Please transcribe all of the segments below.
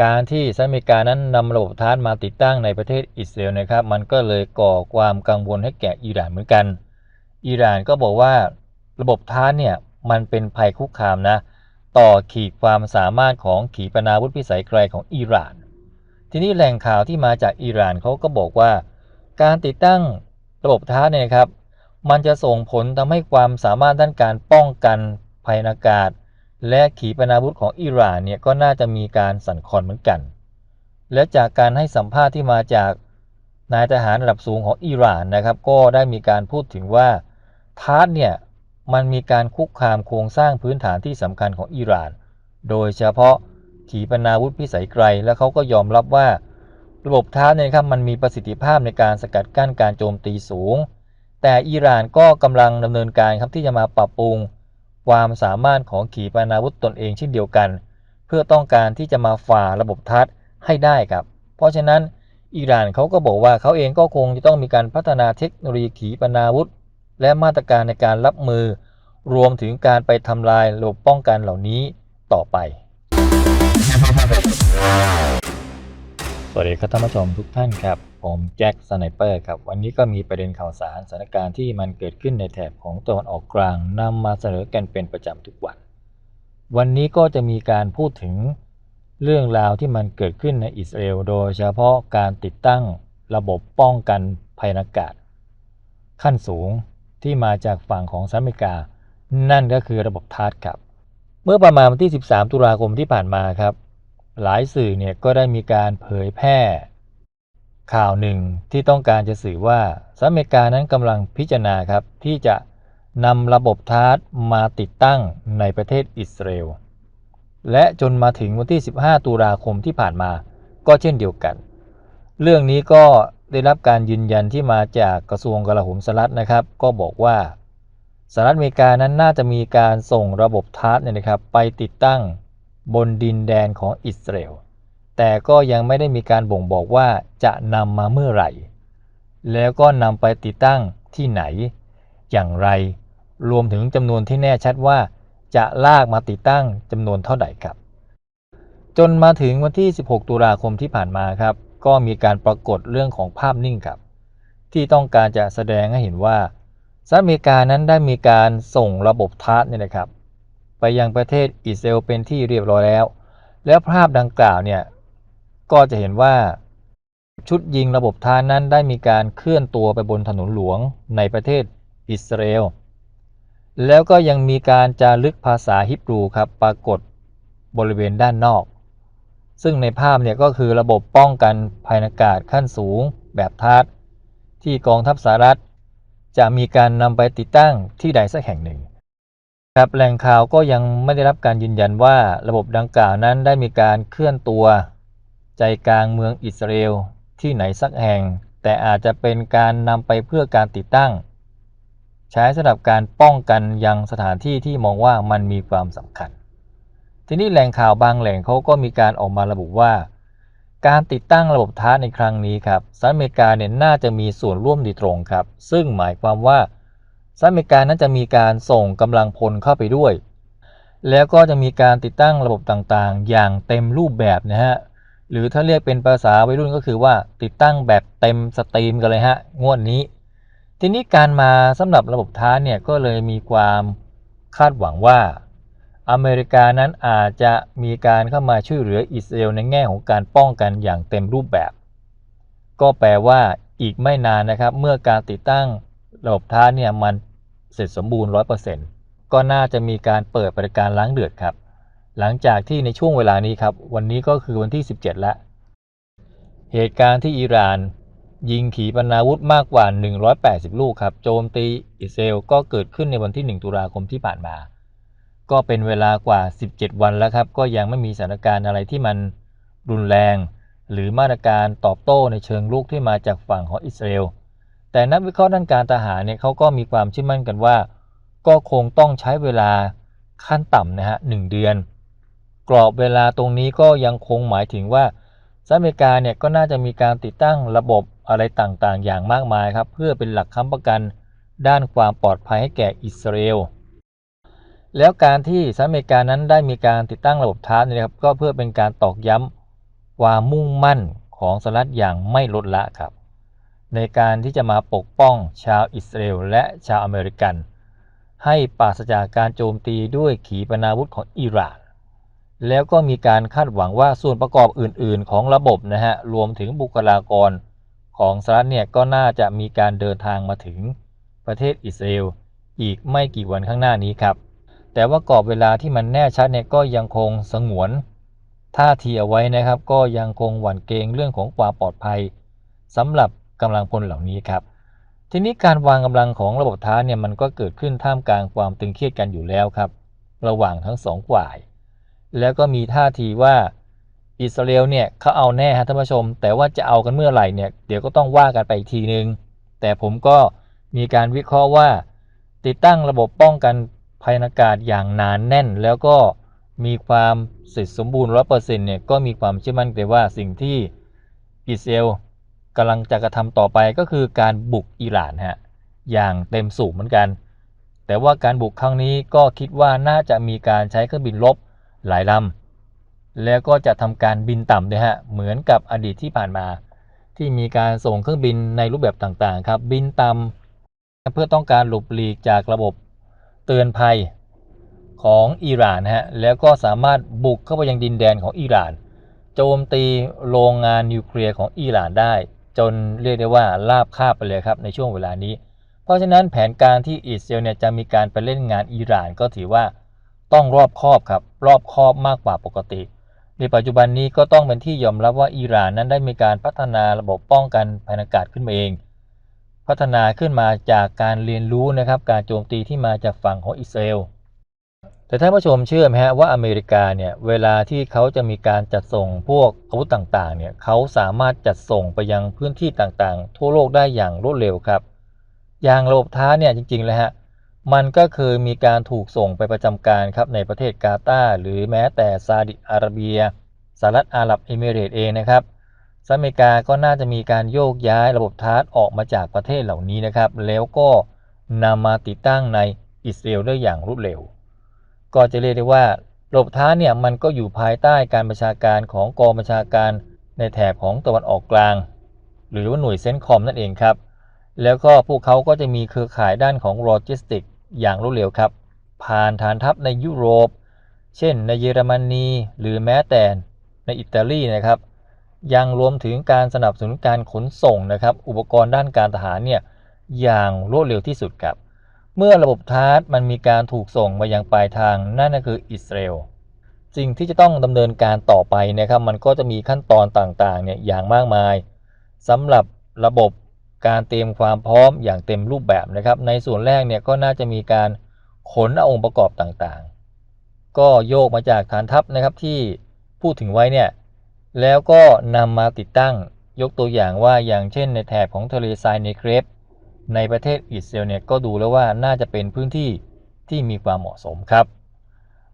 การที่สหรัฐอเมริกานั้นนำระบบทาร์ตมาติดตั้งในประเทศอิสราเอลนะครับ มันก็เลยก่อความกังวลให้แก่อิหร่านเหมือนกัน อิหร่านก็บอกว่าระบบทาร์ตเนี่ยมันเป็นภัยคุกคามนะต่อขีดความสามารถของขีปนาวุธพิสัยไกลของอิหร่าน ทีนี้แหล่งข่าวที่มาจากอิหร่านเขาก็บอกว่า การติดตั้งระบบทาร์ตเนี่ยครับ มันจะส่งผลทำให้ความสามารถด้านการป้องกันภัยอากาศ และขีปนาวุธของอิหร่านเนี่ยก็น่าจะมีการสั่นคลอนเหมือนกัน และจากการให้สัมภาษณ์ที่มาจากนายทหารระดับสูงของอิหร่านนะครับ ก็ได้มีการพูดถึงว่าทาร์ตเนี่ยมันมีการคุกคามโครงสร้างพื้นฐานที่สำคัญของอิหร่าน โดยเฉพาะขีปนาวุธพิสัยไกล และเขาก็ยอมรับว่า ระบบทาร์เนี่ยครับมันมีประสิทธิภาพในการสกัดกั้นการโจมตีสูง แต่อิหร่านก็กำลังดำเนินการครับที่จะมาปรับปรุง ความสามารถของขีปนาวุธตนเองเช่นเดียวกัน เพื่อต้องการที่จะมาฝ่าระบบทัศน์ให้ได้ครับ เพราะฉะนั้นอิหร่านเขาก็บอกว่าเขาเองก็คงจะต้องมีการพัฒนาเทคโนโลยีขีปนาวุธ และมาตรการในการรับมือ รวมถึงการไปทำลายระบบป้องกันเหล่านี้ต่อไป สวัสดีครับท่านผู้ชมทุกท่านครับ ผมแจ็คสไนเปอร์ครับ วันนี้ก็มีประเด็นข่าวสารสถานการณ์ที่มันเกิดขึ้นในแถบของตะวันออกกลางนำมาเสนอกันเป็นประจำทุกวัน วันนี้ก็จะมีการพูดถึงเรื่องราวที่มันเกิดขึ้นในอิสราเอลโดยเฉพาะการติดตั้งระบบป้องกันภัยอากาศ ขั้นสูงที่มาจากฝั่งของสหรัฐอเมริกา นั่นก็คือระบบทาร์ตครับ เมื่อประมาณวันที่ 13 ตุลาคมที่ผ่านมาครับ หลายสื่อเนี่ยก็ได้มีการเผยแพร่ ข่าวหนึ่งที่ต้องการจะสื่อว่าสหรัฐอเมริกานั้นกำลังพิจารณาครับที่จะนำระบบทาร์ตมาติดตั้งในประเทศอิสราเอลและจนมาถึงวันที่ 15 ตุลาคมที่ผ่านมาก็เช่นเดียวกัน เรื่องนี้ก็ได้รับการยืนยันที่มาจากกระทรวงกลาโหมสหรัฐนะครับ ก็บอกว่าสหรัฐอเมริกานั้นน่าจะมีการส่งระบบทาร์ตเนี่ยนะครับ ไปติดตั้ง บนดินแดนของอิสราเอล แต่ก็ยังไม่ได้มีการบ่งบอกว่าจะนำมาเมื่อไหร่ แล้วก็นำไปติดตั้งที่ไหน อย่างไร รวมถึงจำนวนที่แน่ชัดว่า จะลากมาติดตั้งจำนวนเท่าไหร่ครับ จนมาถึงวันที่ 16 ตุลาคมที่ผ่านมาครับ ก็มีการปรากฏเรื่องของภาพนิ่งครับ ที่ต้องการจะแสดงให้เห็นว่าสหรัฐอเมริกานั้นได้มีการส่งระบบทาร์เนี่ยนะครับ ไปยังประเทศอิสราเอลเป็นที่เรียบร้อยแล้ว แล้วภาพดังกล่าวเนี่ยก็จะเห็นว่าชุดยิงระบบทาร์ตนั้นได้มีการเคลื่อนตัวไปบนถนนหลวงในประเทศอิสราเอล แล้วก็ยังมีการจารึกภาษาฮิบรูครับปรากฏบริเวณด้านนอก ซึ่งในภาพเนี่ยก็คือระบบป้องกันภัยอากาศขั้นสูงแบบทาร์ที่กองทัพสหรัฐ จะมีการนำไปติดตั้งที่ใดสักแห่งหนึ่ง ครับแหล่งข่าวก็ยังไม่ได้รับการยืนยันว่าระบบดังกล่าวนั้นได้มีการเคลื่อนตัว ใจกลางเมืองอิสราเอลที่ไหนสักแห่ง แต่อาจจะเป็นการนำไปเพื่อการติดตั้ง ใช้สำหรับการป้องกันยังสถานที่ที่มองว่ามันมีความสำคัญ ทีนี้แหล่งข่าวบางแหล่งเขาก็มีการออกมาระบุว่า การติดตั้งระบบทาร์ตในครั้งนี้ครับสหรัฐอเมริกาเนี่ยน่าจะมีส่วนร่วมโดยตรงครับ ซึ่งหมายความว่า สหรัฐอเมริกานั้นจะมีการส่งกำลังพลเข้าไปด้วย แล้วก็จะมีการติดตั้งระบบต่างๆ อย่างเต็มรูปแบบนะฮะหรือถ้าเรียกเป็นภาษาวัยรุ่นก็คือว่าติดตั้งแบบเต็มสตรีมกันเลยฮะงวดนี้ ทีนี้การมาสำหรับระบบท้าเนี่ยก็เลยมีความคาดหวังว่า อเมริกานั้นอาจจะมีการเข้ามาช่วยเหลืออิสราเอลในแง่ของการป้องกันอย่างเต็มรูปแบบ ก็แปลว่าอีกไม่นานนะครับ เมื่อการติดตั้ง ระบบท้าเนี่ยมันเสร็จสมบูรณ์ 100%ก็น่าจะมีการเปิดบริการล้างเดือดครับ หลังจากที่ในช่วงเวลานี้ครับ วันนี้ก็คือวันที่ 17 แล้ว เหตุการณ์ที่อิหร่าน ยิงขีปนาวุธมากกว่า 180 ลูกครับ โจมตีอิสราเอลก็เกิดขึ้นในวันที่ 1 ตุลาคมที่ผ่านมา ก็เป็นเวลากว่า 17 วันแล้วครับ ก็ยังไม่มีสถานการณ์อะไรที่มันรุนแรง หรือมาตรการตอบโต้ในเชิงลุกที่มาจากฝั่งของอิสราเอล แต่นักวิเคราะห์ด้านการทหารเนี่ยเขาก็มีความเชื่อมั่นกันว่า ก็คงต้องใช้เวลาขั้นต่ำนะฮะหเดือน กรอบเวลาตรงนี้ก็ยังคงหมายถึงว่าสหรัฐอเมริกาเนี่ยก็น่าจะมีการติดตั้งระบบอะไรต่างๆ อย่างมากมายครับ เพื่อเป็นหลักค้ำประกันด้านความปลอดภัยให้แก่อิสราเอลแล้วการที่สหรัฐอเมริกานั้นได้มีการติดตั้งระบบทาร์ตนะครับก็เพื่อเป็นการตอกย้ความมุ่งมั่นของสหรัฐอย่างไม่ลดละครับ ในการที่จะมาปกป้องชาวอิสราเอลและชาวอเมริกัน ให้ปราศจากการโจมตีด้วยขีปนาวุธของอิหร่าน แล้วก็มีการคาดหวังว่าส่วนประกอบอื่น ๆ ของระบบนะฮะรวมถึงบุคลากรของสหรัฐเนี่ยก็น่าจะมีการเดินทางมาถึงประเทศอิสราเอลอีกไม่กี่วันข้างหน้านี้ครับ แต่ว่ากรอบเวลาที่มันแน่ชัดเนี่ยก็ยังคงสงวนท่าทีเอาไว้นะครับ ก็ยังคงหวั่นเกรงเรื่องของความปลอดภัยสำหรับ กำลังพลเหล่านี้ครับ ทีนี้การวางกำลังของระบบท้าเนี่ยมันก็เกิดขึ้นท่ามกลางความตึงเครียดกันอยู่แล้วครับ ระหว่างทั้งสองฝ่าย แล้วก็มีท่าทีว่าอิสราเอลเนี่ยเขาเอาแน่ฮะท่านผู้ชม แต่ว่าจะเอากันเมื่อไหร่เนี่ยเดี๋ยวก็ต้องว่ากันไปอีกทีนึง แต่ผมก็มีการวิเคราะห์ว่า ติดตั้งระบบป้องกันภัยอากาศอย่างหนานแน่น แล้วก็มีความเสร็จสมบูรณ์ร้อเปอร์เซ็นต์เนี่ยก็มีความเชื่อมั่นแต่ว่าสิ่งที่อิสราเอล กำลังจะกระทำต่อไปก็คือการบุกอิหร่านฮะอย่างเต็มสูบเหมือนกัน แต่ว่าการบุกครั้งนี้ก็คิดว่าน่าจะมีการใช้เครื่องบินรบหลายลำแล้วก็จะทำการบินต่ำด้วยฮะเหมือนกับอดีตที่ผ่านมา ที่มีการส่งเครื่องบินในรูปแบบต่างๆครับบินต่ำเพื่อต้องการหลบหลีกจากระบบเตือนภัยของอิหร่านฮะแล้วก็สามารถบุกเข้าไปยังดินแดนของอิหร่าน โจมตีโรงงานนิวเคลียร์ของอิหร่านได้ จนเรียกได้ว่าลาบคาบไปเลยครับในช่วงเวลานี้ เพราะฉะนั้นแผนการที่อิสราเอลเนี่ยจะมีการไปเล่นงานอิหร่านก็ถือว่าต้องรอบคอบครับรอบคอบมากกว่าปกติ ในปัจจุบันนี้ก็ต้องเป็นที่ยอมรับว่าอิหร่านนั้นได้มีการพัฒนาระบบป้องกันภัยอากาศขึ้นมาเอง พัฒนาขึ้นมาจากการเรียนรู้นะครับการโจมตีที่มาจากฝั่งของอิสราเอล แต่ท่านผู้ชมเชื่อไหมฮะว่าอเมริกาเนี่ยเวลาที่เขาจะมีการจัดส่งพวกอาวุธต่างๆเนี่ยเขาสามารถจัดส่งไปยังพื้นที่ต่างๆ ทั่วโลกได้อย่างรวดเร็วครับ อย่างระบบท้าเนี่ยจริงๆเลยฮะมันก็เคยมีการถูกส่งไปประจำการครับในประเทศกาตาร์หรือแม้แต่ซาอุดิอาระเบียสหรัฐอาหรับเอมิเรตเองนะครับสหรัฐอเมริกาก็น่าจะมีการโยกย้ายระบบทาร์ออกมาจากประเทศเหล่านี้นะครับ แล้วก็นำมาติดตั้งในอิสราเอลได้อย่างรวดเร็ว ก็จะเรียกได้ว่าระบบท้าเนี่ยมันก็อยู่ภายใต้การบัญชาการของกองบัญชาการในแถบของตะวันออกกลาง หรือว่าหน่วยเซนคอมนั่นเองครับ แล้วก็พวกเขาก็จะมีเครือข่ายด้านของโลจิสติกอย่างรวดเร็วครับ ผ่านฐานทัพในยุโรป เช่นในเยอรมนี หรือแม้แต่ในอิตาลีนะครับ ยังรวมถึงการสนับสนุนการขนส่งนะครับ อุปกรณ์ด้านการทหารเนี่ยอย่างรวดเร็วที่สุดครับ เมื่อระบบทาร์ตมันมีการถูกส่งมายังปลายทางนั่นก็คืออิสราเอลสิ่งที่จะต้องดำเนินการต่อไปนะครับ มันก็จะมีขั้นตอนต่างๆเนี่ยอย่างมากมายสำหรับระบบการเตรียมความพร้อมอย่างเต็มรูปแบบนะครับ ในส่วนแรกเนี่ยก็น่าจะมีการขนเอาองค์ประกอบต่างๆ ก็โยกมาจากฐานทัพนะครับที่พูดถึงไว้เนี่ยแล้วก็นำมาติดตั้งยกตัวอย่างว่าอย่างเช่นในแถบของทะเลทรายในเครป ในประเทศอิสราเอลเนี่ยก็ดูแล้วว่าน่าจะเป็นพื้นที่ที่มีความเหมาะสมครับ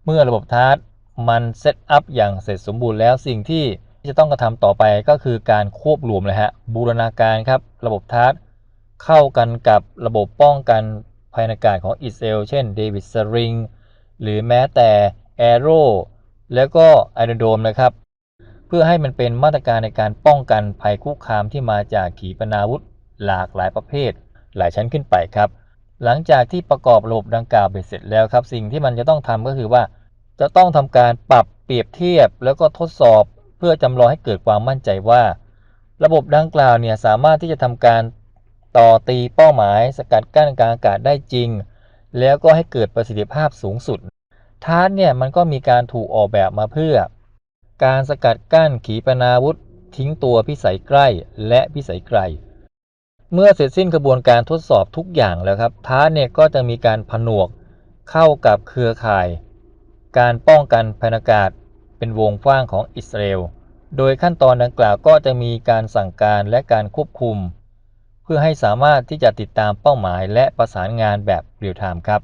เมื่อระบบทาร์มันเซตอัพอย่างเสร็จสมบูรณ์แล้วสิ่งที่จะต้องกระทำต่อไปก็คือการควบรวมเลยฮะบูรณาการครับระบบทาร์เข้ากันกับระบบป้องกันภัยอากาศของอิสราเอลเช่นเดวิดสริงหรือแม้แต่แอโร่แล้วก็ไอรโดมนะครับ เพื่อให้มันเป็นมาตรการในการป้องกันภัยคุกคามที่มาจากขีปนาวุธหลากหลายประเภท หลายชั้นขึ้นไปครับ หลังจากที่ประกอบระบบดังกล่าวเสร็จแล้วครับ สิ่งที่มันจะต้องทำก็คือว่า จะต้องทำการปรับเปรียบเทียบ แล้วก็ทดสอบเพื่อจำลองให้เกิดความมั่นใจว่า ระบบดังกล่าวเนี่ยสามารถที่จะทำการต่อตีเป้าหมาย สกัดกั้นการอากาศได้จริง แล้วก็ให้เกิดประสิทธิภาพสูงสุดทาร์ตเนี่ยมันก็มีการถูกออกแบบมาเพื่อ การสกัดกั้นขีปนาวุธ ทิ้งตัวพิสัยใกล้และพิสัยไกล เมื่อเสร็จสิ้นกระบวนการทดสอบทุกอย่างแล้วครับทาร์เนี่ยก็จะมีการผนวกเข้ากับเครือข่าย การป้องกันภัยอากาศเป็นวงกว้างของอิสราเอล โดยขั้นตอนดังกล่าวก็จะมีการสั่งการและการควบคุม เพื่อให้สามารถที่จะติดตามเป้าหมายและประสานงานแบบเรียลไทม์ครับ